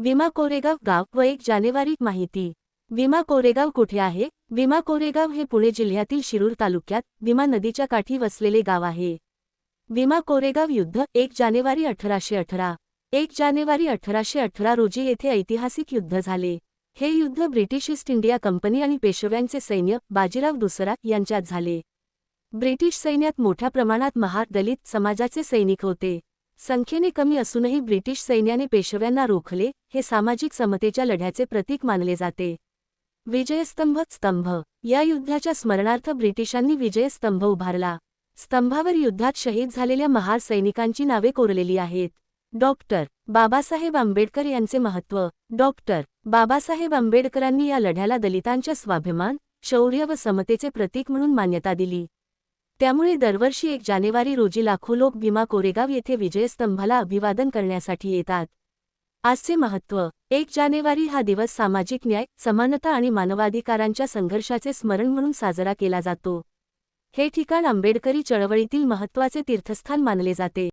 विमा कोरेगाव गाव व एक जानेवारी माहिती. विमा कोरेगाव कुठे आहे? विमा कोरेगाव हे पुणे जिल्ह्यातील शिरूर तालुक्यात विमा नदीच्या काठी वसलेले गाव आहे. विमा कोरेगाव युद्ध एक जानेवारी अठराशे अठरा. एक जानेवारी अठराशे अठरा रोजी येथे ऐतिहासिक युद्ध झाले. हे युद्ध ब्रिटिश ईस्ट इंडिया कंपनी आणि पेशव्यांचे सैन्य बाजीराव दुसरा यांच्यात झाले. ब्रिटिश सैन्यात मोठ्या प्रमाणात महार दलित समाजाचे सैनिक होते. संख्येने कमी असूनही ब्रिटिश सैन्याने पेशव्यांना रोखले हे सामाजिक समतेच्या लढ्याचे प्रतीक मानले जाते. विजयस्तंभ स्तंभ. या युद्धाच्या स्मरणार्थ ब्रिटिशांनी विजयस्तंभ उभारला. स्तंभावर युद्धात शहीद झालेल्या महार सैनिकांची नावे कोरलेली आहेत. डॉक्टर बाबासाहेब आंबेडकर यांचे महत्त्व डॉक्टर बाबासाहेब आंबेडकरांनी या लढ्याला दलितांच्या स्वाभिमान शौर्य व समतेचे प्रतीक म्हणून मान्यता दिली. त्यामुळे दरवर्षी एक जानेवारी रोजी लाखो लोक भीमा कोरेगाव येथे विजयस्तंभाला अभिवादन करण्यासाठी येतात. आजचे महत्त्व एक जानेवारी हा दिवस सामाजिक न्याय समानता आणि मानवाधिकारांच्या संघर्षाचे स्मरण म्हणून साजरा केला जातो. हे ठिकाण आंबेडकरी चळवळीतील महत्त्वाचे तीर्थस्थान मानले जाते.